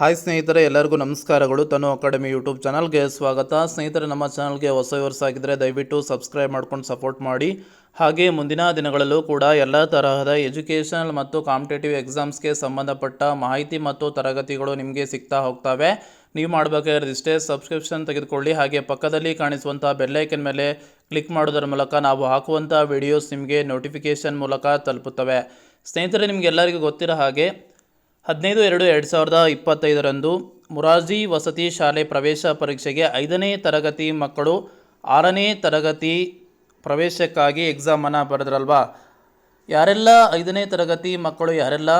Hi ಸ್ನೇಹಿತರೆ, ಎಲ್ಲರಿಗೂ ನಮಸ್ಕಾರಗಳು. ತನು ಅಕಾಡೆಮಿ ಯೂಟ್ಯೂಬ್ ಚಾನಲ್ಗೆ ಸ್ವಾಗತ. ಸ್ನೇಹಿತರೆ, ನಮ್ಮ ಚಾನಲ್ಗೆ ಹೊಸ ವ್ಯೂವರ್ಸ್ ಆಗಿದ್ದರೆ ದಯವಿಟ್ಟು ಸಬ್ಸ್ಕ್ರೈಬ್ ಮಾಡ್ಕೊಂಡು ಸಪೋರ್ಟ್ ಮಾಡಿ. ಹಾಗೆ ಮುಂದಿನ ದಿನಗಳಲ್ಲೂ ಕೂಡ ಎಲ್ಲ ತರಹದ ಎಜುಕೇಷನಲ್ ಮತ್ತು ಕಾಂಪಿಟೇಟಿವ್ ಎಕ್ಸಾಮ್ಸ್ಗೆ ಸಂಬಂಧಪಟ್ಟ ಮಾಹಿತಿ ಮತ್ತು ತರಗತಿಗಳು ನಿಮಗೆ ಸಿಗ್ತಾ ಹೋಗ್ತವೆ. ನೀವು ಮಾಡಬೇಕಾದ್ರೆ ಇಷ್ಟೇ, ಸಬ್ಸ್ಕ್ರಿಪ್ಷನ್ ತೆಗೆದುಕೊಳ್ಳಿ. ಹಾಗೆ ಪಕ್ಕದಲ್ಲಿ ಕಾಣಿಸುವಂಥ ಬೆಲ್ಲೈಕನ್ ಮೇಲೆ ಕ್ಲಿಕ್ ಮಾಡೋದರ ಮೂಲಕ ನಾವು ಹಾಕುವಂಥ ವಿಡಿಯೋಸ್ ನಿಮಗೆ ನೋಟಿಫಿಕೇಷನ್ ಮೂಲಕ ತಲುಪುತ್ತವೆ. ಸ್ನೇಹಿತರೆ ನಿಮಗೆಲ್ಲರಿಗೂ ಗೊತ್ತಿರೋ ಹಾಗೆ ಹದಿನೈದು ಎರಡು ಎರಡು ಸಾವಿರದ ಇಪ್ಪತ್ತೈದರಂದು ಮುರಾರ್ಜಿ ವಸತಿ ಶಾಲೆ ಪ್ರವೇಶ ಪರೀಕ್ಷೆಗೆ ಐದನೇ ತರಗತಿ ಮಕ್ಕಳು ಆರನೇ ತರಗತಿ ಪ್ರವೇಶಕ್ಕಾಗಿ ಎಕ್ಸಾಮನ್ನು ಬರೆದ್ರಲ್ವಾ? ಯಾರೆಲ್ಲ ಐದನೇ ತರಗತಿ ಮಕ್ಕಳು ಯಾರೆಲ್ಲ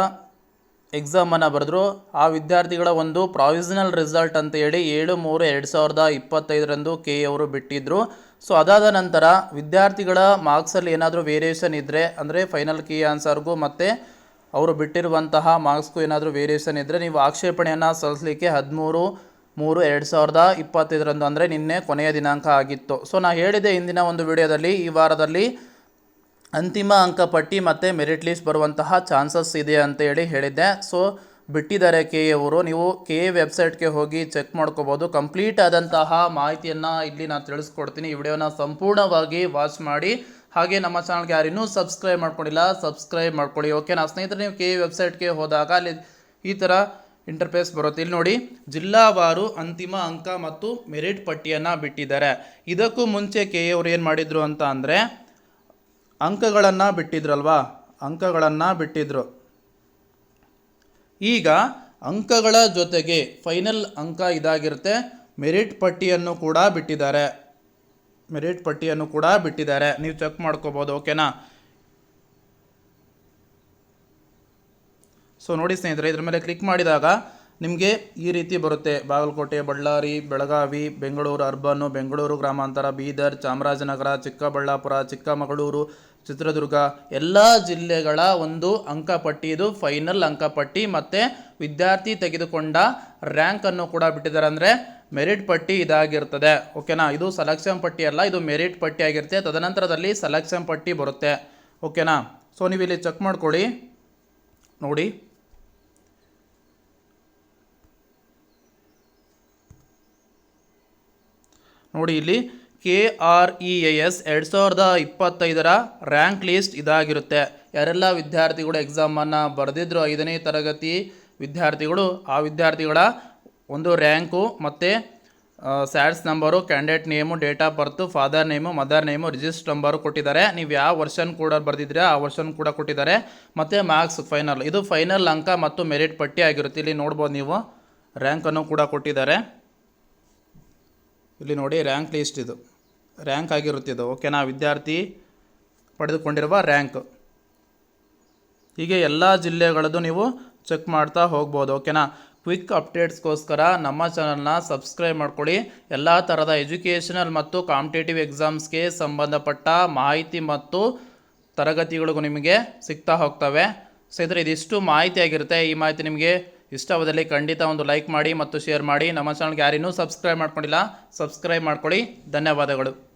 ಎಕ್ಸಾಮನ್ನು ಬರೆದ್ರು? ಆ ವಿದ್ಯಾರ್ಥಿಗಳ ಒಂದು ಪ್ರಾವಿಸನಲ್ ರಿಸಲ್ಟ್ ಅಂತ ಹೇಳಿ ಏಳು ಮೂರು ಎರಡು ಸಾವಿರದ ಇಪ್ಪತ್ತೈದರಂದು ಕೆ ಅವರು ಬಿಟ್ಟಿದ್ದರು ಸೊ ಅದಾದ ನಂತರ ವಿದ್ಯಾರ್ಥಿಗಳ ಮಾರ್ಕ್ಸಲ್ಲಿ ಏನಾದರೂ ವೇರಿಯೇಷನ್ ಇದ್ದರೆ ಅಂದರೆ ಫೈನಲ್ ಕೀ ಆನ್ಸರ್ಗೂ ಮತ್ತು ಅವರು ಬಿಟ್ಟಿರುವಂತಹ ಮಾರ್ಕ್ಸ್ಗೂ ಏನಾದರೂ ವೇರಿಯೇಷನ್ ಇದ್ದರೆ ನೀವು ಆಕ್ಷೇಪಣೆಯನ್ನು ಸಲ್ಲಿಸಲಿಕ್ಕೆ ಹದಿಮೂರು, ಮೂರು, ಎರಡು ಸಾವಿರದ ಇಪ್ಪತ್ತೈದರಂದು ಅಂದರೆ ನಿನ್ನೆ ಕೊನೆಯ ದಿನಾಂಕ ಆಗಿತ್ತು. ಸೊ ನಾನು ಹೇಳಿದೆ ಇಂದಿನ ಒಂದು ವಿಡಿಯೋದಲ್ಲಿ, ಈ ವಾರದಲ್ಲಿ ಅಂತಿಮ ಅಂಕಪಟ್ಟಿ ಮತ್ತು ಮೆರಿಟ್ ಲಿಸ್ಟ್ ಬರುವಂತಹ ಚಾನ್ಸಸ್ ಇದೆ ಅಂತ ಹೇಳಿ ಹೇಳಿದ್ದೆ. ಸೊ ಬಿಟ್ಟಿದ್ದಾರೆ ಕೆ ಎವರು ನೀವು ಕೆ ಎ ವೆಬ್ಸೈಟ್ಗೆ ಹೋಗಿ ಚೆಕ್ ಮಾಡ್ಕೋಬೋದು. ಕಂಪ್ಲೀಟ್ ಆದಂತಹ ಮಾಹಿತಿಯನ್ನು ಇಲ್ಲಿ ನಾನು ತಿಳಿಸ್ಕೊಡ್ತೀನಿ. ಈ ವಿಡಿಯೋನ ಸಂಪೂರ್ಣವಾಗಿ ವಾಚ್ ಮಾಡಿ. ಹಾಗೆ ನಮ್ಮ ಚಾನಲ್ಗೆ ಯಾರು ಇನ್ನೂ ಸಬ್ಸ್ಕ್ರೈಬ್ ಮಾಡ್ಕೊಂಡಿಲ್ಲ, ಸಬ್ಸ್ಕ್ರೈಬ್ ಮಾಡ್ಕೊಳ್ಳಿ, ಓಕೆ? ನಾ ಸ್ನೇಹಿತರೆ, ನೀವು ಕೆ ವೆಬ್ಸೈಟ್ಗೆ ಹೋದಾಗ ಅಲ್ಲಿ ಈ ಥರ ಇಂಟರ್ಫೇಸ್ ಬರುತ್ತೆ. ಇಲ್ಲಿ ನೋಡಿ, ಜಿಲ್ಲಾವಾರು ಅಂತಿಮ ಅಂಕ ಮತ್ತು ಮೆರಿಟ್ ಪಟ್ಟಿಯನ್ನು ಬಿಟ್ಟಿದ್ದಾರೆ. ಇದಕ್ಕೂ ಮುಂಚೆ ಕೆ ಎ ಅವರು ಏನು ಮಾಡಿದರು ಅಂತ ಅಂದರೆ, ಅಂಕಗಳನ್ನು ಬಿಟ್ಟಿದ್ರಲ್ವಾ? ಅಂಕಗಳನ್ನು ಬಿಟ್ಟಿದ್ರು. ಈಗ ಅಂಕಗಳ ಜೊತೆಗೆ ಫೈನಲ್ ಅಂಕ ಇದಾಗಿರುತ್ತೆ, ಮೆರಿಟ್ ಪಟ್ಟಿಯನ್ನು ಕೂಡ ಬಿಟ್ಟಿದ್ದಾರೆ. ಮೆರಿಟ್ ಪಟ್ಟಿಯನ್ನು ಕೂಡ ಬಿಟ್ಟಿದ್ದಾರೆ. ನೀವು ಚೆಕ್ ಮಾಡ್ಕೋಬೋದು ಓಕೆನಾ ಸೊ ನೋಡಿ ಸ್ನೇಹಿತರೆ, ಇದ್ರ ಮೇಲೆ ಕ್ಲಿಕ್ ಮಾಡಿದಾಗ ನಿಮಗೆ ಈ ರೀತಿ ಬರುತ್ತೆ. ಬಾಗಲಕೋಟೆ, ಬಳ್ಳಾರಿ, ಬೆಳಗಾವಿ, ಬೆಂಗಳೂರು, ಅರ್ಬನ್ನು, ಬೆಂಗಳೂರು, ಗ್ರಾಮಾಂತರ, ಬೀದರ್, ಚಾಮರಾಜನಗರ, ಚಿಕ್ಕಬಳ್ಳಾಪುರ, ಚಿಕ್ಕಮಗಳೂರು ಚಿತ್ರದುರ್ಗ ಎಲ್ಲ ಜಿಲ್ಲೆಗಳ ಒಂದು ಅಂಕಪಟ್ಟಿ ಇದು. ಫೈನಲ್ ಅಂಕಪಟ್ಟಿ ಮತ್ತು ವಿದ್ಯಾರ್ಥಿ ತೆಗೆದುಕೊಂಡ ರ್ಯಾಂಕನ್ನು ಕೂಡ ಬಿಟ್ಟಿದ್ದಾರೆ ಅಂದರೆ ಮೆರಿಟ್ ಪಟ್ಟಿ ಇದಾಗಿರ್ತದೆ. ಓಕೆನಾ ಇದು ಸೆಲೆಕ್ಷನ್ ಪಟ್ಟಿ ಅಲ್ಲ, ಇದು ಮೆರಿಟ್ ಪಟ್ಟಿ ಆಗಿರುತ್ತೆ. ತದನಂತರದಲ್ಲಿ ಸೆಲೆಕ್ಷನ್ ಪಟ್ಟಿ ಬರುತ್ತೆ. ಓಕೆನಾ ಸೊ ನೀವು ಇಲ್ಲಿ ಚೆಕ್ ಮಾಡ್ಕೊಳ್ಳಿ. ನೋಡಿ. ನೋಡಿ ಇಲ್ಲಿ K R E A S ಎರಡು ಸಾವಿರದ ಇಪ್ಪತ್ತೈದರ ರ್ಯಾಂಕ್ ಲಿಸ್ಟ್ ಇದಾಗಿರುತ್ತೆ. ಯಾರೆಲ್ಲ ವಿದ್ಯಾರ್ಥಿಗಳು ಎಕ್ಸಾಮನ್ನು ಬರೆದಿದ್ರು ಐದನೇ ತರಗತಿ ವಿದ್ಯಾರ್ಥಿಗಳು, ಆ ವಿದ್ಯಾರ್ಥಿಗಳ ಒಂದು ರ್ಯಾಂಕು ಮತ್ತು SATS number candidate name date of birth father name mother name register number ಕೊಟ್ಟಿದ್ದಾರೆ. ನೀವು ಯಾವ ವರ್ಷನ್ ಕೂಡ ಬರೆದಿದ್ರೆ ಆ ವರ್ಷನ್ ಕೂಡ ಕೊಟ್ಟಿದ್ದಾರೆ. ಮತ್ತು ಮಾರ್ಕ್ಸ್ ಫೈನಲ್ ಇದು ಫೈನಲ್ ಅಂಕ ಮತ್ತು ಮೆರಿಟ್ ಪಟ್ಟಿ ಆಗಿರುತ್ತೆ. ಇಲ್ಲಿ ನೋಡ್ಬೋದು ನೀವು ರ್ಯಾಂಕನ್ನು ಕೂಡ ಕೊಟ್ಟಿದ್ದಾರೆ. ಇಲ್ಲಿ ನೋಡಿ ರ್ಯಾಂಕ್ ಲಿಸ್ಟ್ ಇದು. ರ್ಯಾಂಕ್ ಆಗಿರುತ್ತೆ ಇದು ಓಕೆನಾ ವಿದ್ಯಾರ್ಥಿ ಪಡೆದುಕೊಂಡಿರುವ ರ್ಯಾಂಕ್ ಹೀಗೆ ಎಲ್ಲ ಜಿಲ್ಲೆಗಳದ್ದು ನೀವು ಚೆಕ್ ಮಾಡ್ತಾ ಹೋಗ್ಬೋದು. ಓಕೆನಾ ಕ್ವಿಕ್ ಅಪ್ಡೇಟ್ಸ್ಗೋಸ್ಕರ ನಮ್ಮ ಚಾನಲ್ನ ಸಬ್ಸ್ಕ್ರೈಬ್ ಮಾಡ್ಕೊಳ್ಳಿ. ಎಲ್ಲ ಥರದ ಎಜುಕೇಷನಲ್ ಮತ್ತು ಕಾಂಪಿಟೇಟಿವ್ ಎಕ್ಸಾಮ್ಸ್ಗೆ ಸಂಬಂಧಪಟ್ಟ ಮಾಹಿತಿ ಮತ್ತು ತರಗತಿಗಳಿಗೂ ನಿಮಗೆ ಸಿಗ್ತಾ ಹೋಗ್ತವೆ. ಇದರ ಇದಿಷ್ಟು ಮಾಹಿತಿ ಆಗಿರುತ್ತೆ ಈ ಮಾಹಿತಿ ನಿಮಗೆ ಇಷ್ಟವಾದಲ್ಲಿ ಖಂಡಿತ ಒಂದು ಲೈಕ್ ಮಾಡಿ ಮತ್ತು ಶೇರ್ ಮಾಡಿ ನಮ್ಮ ಚಾನಲ್ಗೆ ಯಾರಿನ್ನೂ ಸಬ್ಸ್ಕ್ರೈಬ್ ಮಾಡ್ಕೊಂಡಿಲ್ಲ ಸಬ್ಸ್ಕ್ರೈಬ್ ಮಾಡ್ಕೊಳ್ಳಿ. ಧನ್ಯವಾದಗಳು.